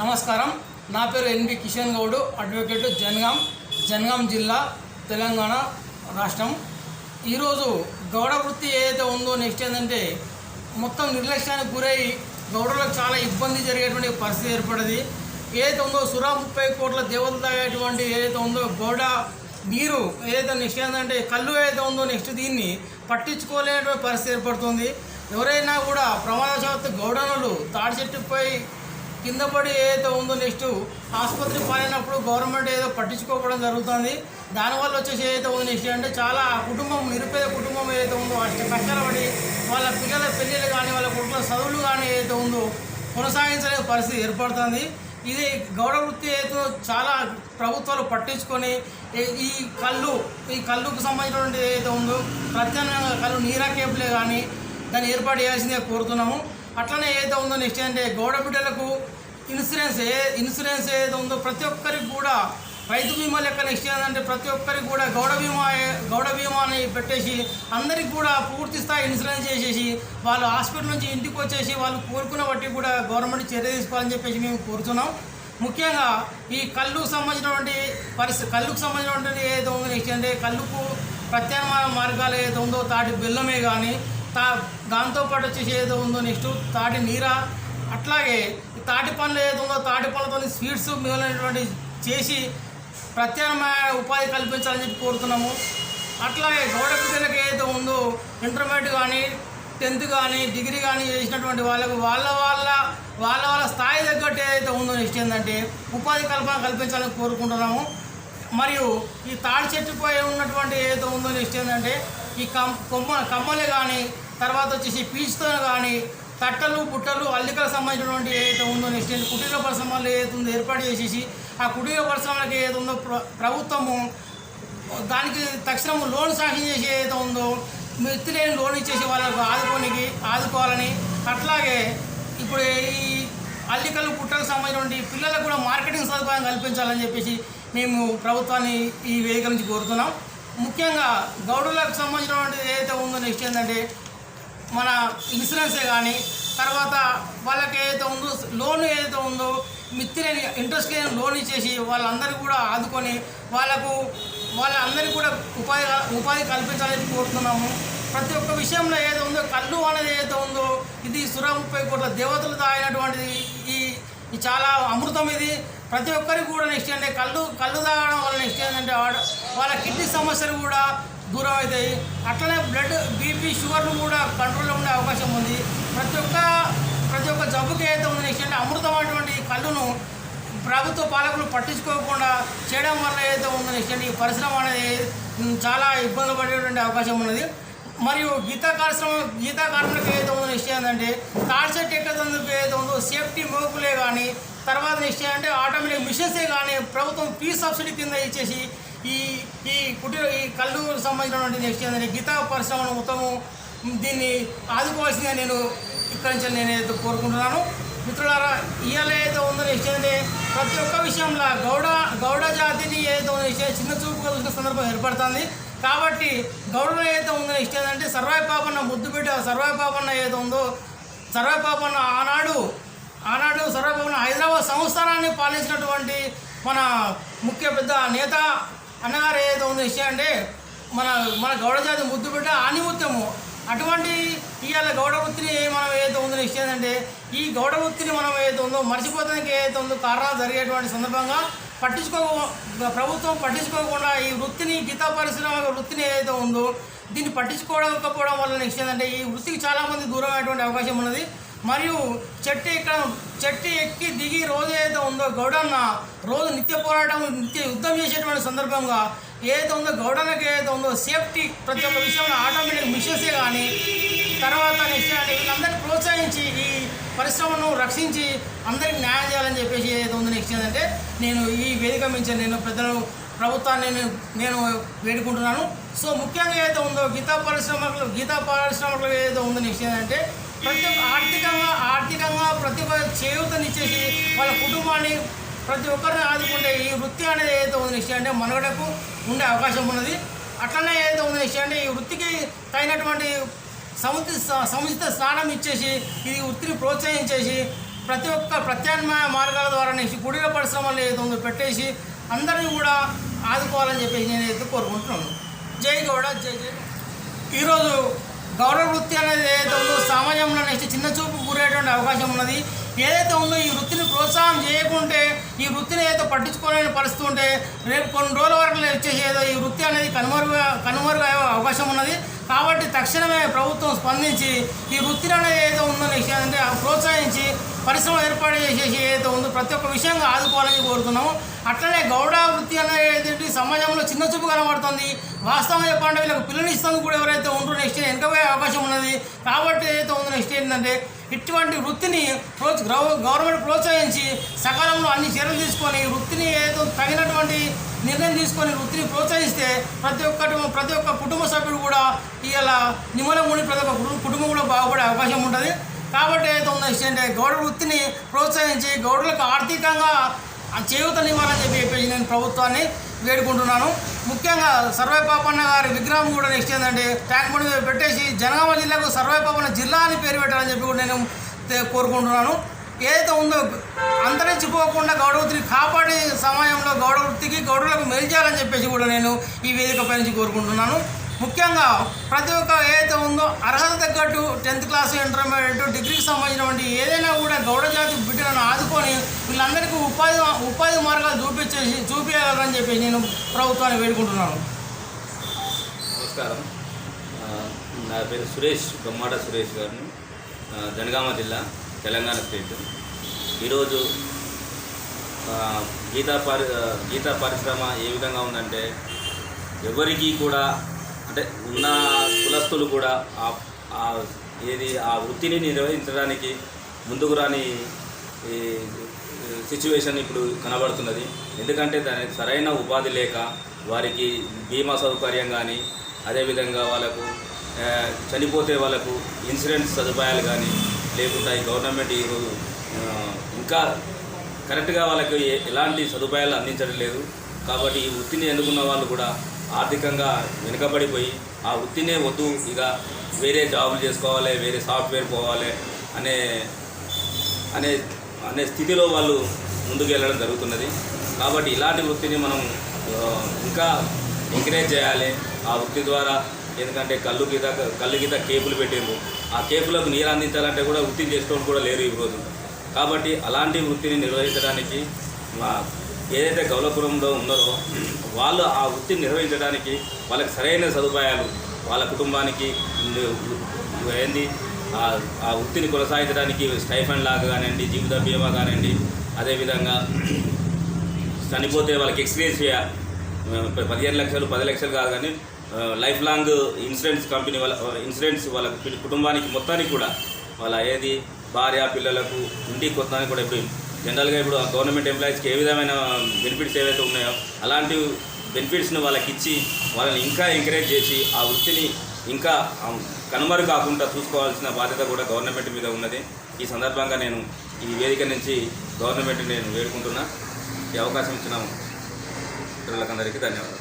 నమస్కారం. నా పేరు N B Kishan Goud advocate Jangaon Jangaon జిల్లా తెలంగాణ రాష్ట్రం. ఈరోజు గౌడ వృత్తి ఏదైతే ఉందో నెక్స్ట్ ఏంటంటే మొత్తం నిర్లక్ష్యానికి గురై గౌడలకు చాలా ఇబ్బంది జరిగేటువంటి పరిస్థితి ఏర్పడింది. ఏదైతే ఉందో సురా ముప్పై కోట్ల దేవతలు తాగేటువంటి ఏదైతే ఉందో గౌడ నీరు ఏదైతే నెక్స్ట్ ఏంటంటే కళ్ళు ఏదైతే ఉందో నెక్స్ట్ దీన్ని పట్టించుకోలేనటువంటి పరిస్థితి ఏర్పడుతుంది. ఎవరైనా కూడా ప్రమాదశాత్తు గౌడనులు తాడి చెట్టుపై కింద పడి ఏదైతే ఉందో నెక్స్ట్ ఆసుపత్రి పాలైనప్పుడు గవర్నమెంట్ ఏదో పట్టించుకోవడం జరుగుతుంది. దానివల్ల వచ్చేసి ఏదైతే ఉందో నెక్స్ట్ అంటే చాలా కుటుంబం నిరుపేద కుటుంబం ఏదైతే ఉందో అష్ట కష్టాలు పడి వాళ్ళ పిల్లల పెళ్ళిళ్ళు కానీ వాళ్ళ కొడుకుల చదువులు కానీ ఏదైతే ఉందో కొనసాగించలేని పరిస్థితి ఏర్పడుతుంది. ఇది గౌరవృత్తి ఏదో చాలా ప్రభుత్వాలు పట్టించుకొని ఈ- కళ్ళు ఈ కళ్ళుకు సంబంధించినటువంటి ఏదైతే ఉందో ప్రత్యామ్నాయంగా కళ్ళు నీరా కేపులే కానీ దాన్ని ఏర్పాటు చేయాల్సిందే కోరుతున్నాము. అట్లనే ఏదైతే ఉందో నెక్స్ట్ అంటే గౌడ బిడ్డలకు ఇన్సూరెన్స్ ఏ ఇన్సూరెన్స్ ఏదైతే ఉందో ప్రతి ఒక్కరికి కూడా రైతు బీమా లెక్క నెక్స్ట్ ఏంటంటే ప్రతి ఒక్కరికి కూడా గౌడ బీమా గౌడ బీమా అని పెట్టేసి అందరికి కూడా పూర్తి స్థాయి ఇన్సూరెన్స్ చేసేసి వాళ్ళు హాస్పిటల్ నుంచి ఇంటికి వచ్చేసి వాళ్ళు కోరుకున్న బట్టి కూడా గవర్నమెంట్ చర్య తీసుకోవాలని చెప్పేసి మేము కోరుతున్నాం. ముఖ్యంగా ఈ కళ్ళుకు సంబంధించినటువంటి పరిస్థితి కళ్ళుకు సంబంధించినటువంటి ఏదో ఉందో నెక్స్ట్ అంటే కళ్ళుకు ప్రత్యామ్నాయ మార్గాలు ఏదో ఉందో తాటి బెల్లమే కానీ తా దాంతోపాటు వచ్చేసి ఏదో ఉందో నెక్స్ట్ తాటి నీర అట్లాగే తాటి పండ్లు ఏదో ఉందో తాటి పండ్లతో స్వీట్స్ మిగిలినటువంటి చేసి ప్రత్యామ్నాయ ఉపాధి కల్పించాలని చెప్పి కోరుతున్నాము. అట్లాగే గౌడ బిడ్డలకు ఏదైతే ఉందో ఇంటర్మీడియట్ కానీ టెన్త్ కానీ డిగ్రీ కానీ చేసినటువంటి వాళ్ళకు వాళ్ళ వాళ్ళ వాళ్ళ వాళ్ళ స్థాయి తగ్గట్టు ఏదైతే ఉందో నెక్స్ట్ ఏంటంటే ఉపాధి కల్పన కల్పించాలని కోరుకుంటున్నాము. మరియు ఈ తాడి చెట్టుపై ఉన్నటువంటి ఏదైతే ఉందో నెక్స్ట్ ఏంటంటే ఈ కమ్ కొమ్మ కమ్మలు కానీ తర్వాత వచ్చేసి పీచుతో కానీ తట్టలు బుట్టలు అల్లికలకు సంబంధించినటువంటి ఏదైతే ఉందో నెక్స్ట్ కుటీర పరిశ్రమలు ఏదైతే ఉందో ఏర్పాటు చేసేసి ఆ కుటీర పరిశ్రమలకు ఏదైతే ఉందో ప్ర- ప్రభుత్వము దానికి తక్షణం లోన్ శాంక్షన్ చేసి ఏదైతే ఉందో మిత్తి లేని లోన్ ఇచ్చేసి వాళ్ళకు ఆదుకోనికి ఆదుకోవాలని అట్లాగే ఇప్పుడు ఈ అల్లికలు పుట్టలకు సంబంధించినటువంటి పిల్లలకు కూడా మార్కెటింగ్ సదుపాయం కల్పించాలని చెప్పేసి మేము ప్రభుత్వాన్ని ఈ వేదిక నుంచి కోరుతున్నాం. ముఖ్యంగా గౌడులకు సంబంధించినటువంటి ఏదైతే ఉందో నెక్స్ట్ ఏంటంటే మన ఇన్సూరెన్సే కానీ తర్వాత వాళ్ళకి ఏదైతే ఉందో లోన్ ఏదైతే ఉందో మిత్తి లేని ఇంట్రెస్ట్ లేని లోన్ ఇచ్చేసి వాళ్ళందరికీ కూడా ఆదుకొని వాళ్ళకు వాళ్ళందరికీ కూడా ఉపాధి ఉపాధి కల్పించాలని కోరుతున్నాము. ప్రతి ఒక్క విషయంలో ఏదో ఉందో కళ్ళు అనేది ఏదైతే ఉందో ఇది సుర ముప్పై కోట్ల దేవతలు తాగినటువంటిది ఇది చాలా అమృతం ఇది. ప్రతి ఒక్కరికి కూడా నెక్స్ట్ అంటే కళ్ళు కళ్ళు తాగడం వల్ల నెక్స్ట్ ఏంటంటే వాళ్ళ కిడ్నీ సమస్యలు కూడా దూరం అవుతాయి అట్లనే బ్లడ్ బీపీ షుగర్లు కూడా కంట్రోల్లో ఉండే అవకాశం ఉంది. ప్రతి ఒక్క ప్రతి ఒక్క జబ్బుకి ఏదైతే ఉంది నెక్స్ట్ అంటే అమృతం అటువంటి కళ్ళును ప్రభుత్వ పాలకులు పట్టించుకోకుండా చేయడం వల్ల ఏదైతే ఉందో నెక్స్ట్ అంటే ఈ పరిశ్రమ అనేది చాలా ఇబ్బంది పడేటువంటి అవకాశం ఉన్నది. మరియు గీతా కార్యక్రమం గీతా కార్మికులకు ఏదైతే ఉందో నిశ్చయం ఏంటంటే తాడి చెట్టు ఎక్కదందుకు ఏదైతే ఉందో సేఫ్టీ మోపులే కానీ తర్వాత నిశ్చయం అంటే ఆటోమేటిక్ మిషన్సే కానీ ప్రభుత్వం ఫీ సబ్సిడీ కింద ఇచ్చేసి ఈ ఈ కుటీర ఈ కళ్ళు సంబంధించినటువంటి నిశ్చయం ఏంటంటే గీతా పరిశ్రమను మొత్తము దీన్ని ఆదుకోవాల్సిందిగా నేను ఇక్కడి నుంచి నేను కోరుకుంటున్నాను. మిత్రులారా ఇవాళ ఏదైతే ఉందో నెక్స్ట్ ఏంటంటే ప్రతి ఒక్క విషయంలో గౌడ గౌడ జాతిని ఏదైతే ఉందో నిశ్చయం చిన్న చూపుగా చూసిన సందర్భం ఏర్పడుతుంది. కాబట్టి గౌడవ ఏదైతే ఉందో ఇష్టం ఏంటంటే సర్వాయి పాపన్న ముద్దు సర్వాయి పాపన్న ఏదైతే ఉందో సర్వాయి పాపన్న ఆనాడు ఆనాడు సర్వాయి పాపన్న హైదరాబాద్ సంస్థానాన్ని పాలించినటువంటి మన ముఖ్య పెద్ద నేత అన్నగారు ఏదైతే ఉందో ఇష్టం అంటే మన మన గౌడ జాతి ముద్దు ఆనిముత్యము అటువంటి ఇవాళ గౌడ వృత్తిని మనం ఏదైతే ఉందో ఇష్టం ఏంటంటే ఈ గౌడ వృత్తిని మనం ఏదైతే ఉందో మర్చిపోతానికి ఏదైతే ఉందో కారణాలు జరిగేటువంటి సందర్భంగా పట్టించుకో ప్రభుత్వం పట్టించుకోకుండా ఈ వృత్తిని గీతా పరిశ్రమ వృత్తిని ఏదైతే ఉందో దీన్ని పట్టించుకోకపోవడం వల్ల నెక్స్ట్ ఏంటంటే ఈ వృత్తికి చాలామంది దూరం అయ్యేటువంటి అవకాశం ఉన్నది. మరియు చెట్టు ఇక్కడ చెట్టు ఎక్కి దిగి రోజు ఏదైతే ఉందో గౌడన్న రోజు నిత్య పోరాటం నిత్య యుద్ధం చేసేటువంటి సందర్భంగా ఏదైతే ఉందో గౌడన్నకి ఏదైతే ఉందో సేఫ్టీ ప్రతి ఒక్క విషయంలో ఆటోమేటిక్ మిషన్సే కానీ తర్వాత నెక్స్ట్ అంటే వీళ్ళందరినీ ప్రోత్సహించి ఈ పరిశ్రమను రక్షించి అందరికి న్యాయం చేయాలని చెప్పేసి ఏదైతే ఉందో నెక్స్ట్ ఏంటంటే నేను ఈ వేదిక మించి నేను పెద్దలు ప్రభుత్వాన్ని నేను వేడుకుంటున్నాను. సో ముఖ్యంగా ఏదైతే ఉందో గీతా పరిశ్రమలు గీతా పరిశ్రమలు ఏదైతే ఉందో నెక్స్ట్ ఏంటంటే ప్రతి ఒక్క ఆర్థికంగా ఆర్థికంగా ప్రతి ఒక్క చేయూతనిచ్చేసి వాళ్ళ కుటుంబాన్ని ప్రతి ఒక్కరిని ఆదుకుంటే ఈ వృత్తి అనేది ఏదైతే ఉంది నెక్స్ట్ అంటే మనుగడకు ఉండే అవకాశం ఉన్నది. అట్లనే ఏదైతే ఉంది నెక్స్ట్ అంటే ఈ వృత్తికి తగినటువంటి సముచిత సముచిత స్నానం ఇచ్చేసి ఇది వృత్తిని ప్రోత్సహించేసి ప్రతి ఒక్క ప్రత్యామ్నాయ మార్గాల ద్వారా నెక్స్ట్ కుటీర పరిశ్రమలు ఏదో ఉందో పెట్టేసి అందరినీ కూడా ఆదుకోవాలని చెప్పేసి నేనైతే కోరుకుంటున్నాను. జై గౌడ జై జై. ఈరోజు గౌరవ వృత్తి అనేది ఏదైతే ఉందో సమాజంలో నెక్స్ట్ చిన్న చూపు గురేటువంటి అవకాశం ఉన్నది. ఏదైతే ఉందో ఈ వృత్తిని ప్రోత్సాహం చేయకుంటే ఈ వృత్తిని ఏదో పట్టించుకోలేని పరిస్థితి ఉంటే రేపు కొన్ని రోజుల వరకు వచ్చేసి ఏదో ఈ వృత్తి అనేది కనుమరుగు కనుమరుగయ్యే అవకాశం ఉన్నది. కాబట్టి తక్షణమే ప్రభుత్వం స్పందించి ఈ వృత్తిని అనేది ఏదో ఉందో అంటే ప్రోత్సహించి పరిశ్రమ ఏర్పాటు చేసేసి ఏదైతే ఉందో ప్రతి ఒక్క విషయంగా ఆదుకోవాలని కోరుతున్నాము. అట్లనే గౌడ వృత్తి అనేది సమాజంలో చిన్న చూపు కనబడుతుంది. వాస్తవం చెప్పాలంటే వీళ్ళకి పిల్లలు కూడా ఎవరైతే ఉంటారో నెక్స్ట్ వెనకపోయే అవకాశం ఉన్నది. కాబట్టి ఏదైతే ఉందో నెక్స్ట్ ఏంటంటే ఇటువంటి వృత్తిని ప్రోత్స గవర్నమెంట్ ప్రోత్సహించి సకాలంలో అన్ని చర్యలు తీసుకొని వృత్తిని ఏదో తగినటువంటి నిర్ణయం తీసుకొని వృత్తిని ప్రోత్సహిస్తే ప్రతి ఒక్కటి ప్రతి ఒక్క కుటుంబ సభ్యుడు కూడా ఇలా నిమ్మలం ఉండి ప్రతి ఒక్క కుటుంబం- కుటుంబం కూడా బాగుపడే అవకాశం ఉంటుంది. కాబట్టి ఏదైతే విషయం అంటే గౌడ వృత్తిని ప్రోత్సహించి గౌడులకు ఆర్థికంగా చేయూతనివ్వాలని చెప్పి చెప్పేసి నేను ప్రభుత్వాన్ని వేడుకుంటున్నాను. ముఖ్యంగా సర్వే పాపన్న గారి విగ్రహం కూడా నెక్స్ట్ ఏంటంటే ట్యాంక్ బండి మీద పెట్టేసి జనగామ జిల్లాకు సర్వే పాపన్న జిల్లా అని పేరు పెట్టాలని చెప్పి కూడా నేను కోరుకుంటున్నాను. ఏదైతే ఉందో అంతరించిపోకుండా గౌడవృత్తిని కాపాడే సమయంలో గౌడవృత్తికి వృత్తికి గౌడులకు చెప్పేసి కూడా నేను ఈ వేదిక పై నుంచి కోరుకుంటున్నాను. ముఖ్యంగా ప్రతి ఒక్క ఏదైతే ఉందో అర్హత తగ్గట్టు టెన్త్ క్లాస్ ఇంటర్మీడియట్ డిగ్రీకి సంబంధించినటువంటి ఏదైనా కూడా గౌడ జాతి బిడ్డలను ఆదుకొని వీళ్ళందరికీ ఉపాధి ఉపాధి మార్గాలు చూపించేసి చూపించాలని చెప్పి నేను ప్రభుత్వాన్ని వేడుకుంటున్నాను. నమస్కారం. నా పేరు సురేష్ బొమ్మాట సురేష్ గారిని. జనగామ జిల్లా తెలంగాణ స్టేట్. ఈరోజు గీతా పరి గీతా పరిశ్రమ ఏ విధంగా ఉందంటే ఎవరికీ కూడా అంటే ఉన్న కులస్తులు కూడా ఆ- ఏది ఆ వృత్తిని నిర్వహించడానికి ముందుకు రాని సిచ్యువేషన్ ఇప్పుడు కనబడుతున్నది. ఎందుకంటే దానికి సరైన ఉపాధి లేక వారికి బీమా సౌకర్యం కానీ అదేవిధంగా వాళ్ళకు చనిపోతే వాళ్ళకు ఇన్సూరెన్స్ సదుపాయాలు కానీ లేకుండా ఈ గవర్నమెంట్ ఈరోజు ఇంకా కరెక్ట్గా వాళ్ళకి ఎలాంటి సదుపాయాలు అందించడం లేదు. కాబట్టి ఈ వృత్తిని ఎన్నుకున్న వాళ్ళు కూడా ఆర్థికంగా వెనుకబడిపోయి ఆ వృత్తినే వద్దు ఇక వేరే జాబులు చేసుకోవాలి వేరే సాఫ్ట్వేర్ పోవాలి అనే అనే అనే స్థితిలో వాళ్ళు ముందుకు వెళ్ళడం జరుగుతున్నది. కాబట్టి ఇలాంటి వృత్తిని మనం ఇంకా ఎంకరేజ్ చేయాలి. ఆ వృత్తి ద్వారా ఎందుకంటే కళ్ళు గీత కళ్ళు గీత కేపులు పెట్టిండ్రు. ఆ కేపులకు నీరు అందించాలంటే కూడా వృత్తి చేసుకోవడం కూడా లేరు ఈరోజు కాబట్టి అలాంటి వృత్తిని నిర్వహించడానికి మా ఏదైతే గౌలపురంలో ఉన్నారో వాళ్ళు ఆ వృత్తిని నిర్వహించడానికి వాళ్ళకి సరైన సదుపాయాలు వాళ్ళ కుటుంబానికి ఏంది ఆ- వృత్తిని కొనసాగించడానికి స్టైఫండ్ లాగా కానివ్వండి జీవిత బీమా కానివ్వండి అదేవిధంగా చనిపోతే వాళ్ళకి ఎక్స్పీరియన్స్ పదిహేను లక్షలు పది లక్షలు కాదు కానీ లైఫ్ లాంగ్ ఇన్సూరెన్స్ కంపెనీ వాళ్ళ ఇన్సూరెన్స్ వాళ్ళ కుటుంబానికి మొత్తానికి కూడా వాళ్ళ ఏది భార్య పిల్లలకు ఇంటికి కొత్తడానికి కూడా ఇప్పుడు జనరల్గా ఇప్పుడు ఆ గవర్నమెంట్ ఎంప్లాయీస్కి ఏ విధమైన బెనిఫిట్స్ ఏవైతే ఉన్నాయో అలాంటి బెనిఫిట్స్ని వాళ్ళకి ఇచ్చి వాళ్ళని ఇంకా ఎంకరేజ్ చేసి ఆ వృత్తిని ఇంకా కనుమరు కాకుండా చూసుకోవాల్సిన బాధ్యత కూడా గవర్నమెంట్ మీద ఉన్నది. ఈ సందర్భంగా నేను ఈ వేదిక నుంచి గవర్నమెంట్ నేను వేడుకుంటున్నా. ఈ అవకాశం ఇచ్చిన మిత్రులకందరికీ ధన్యవాదాలు.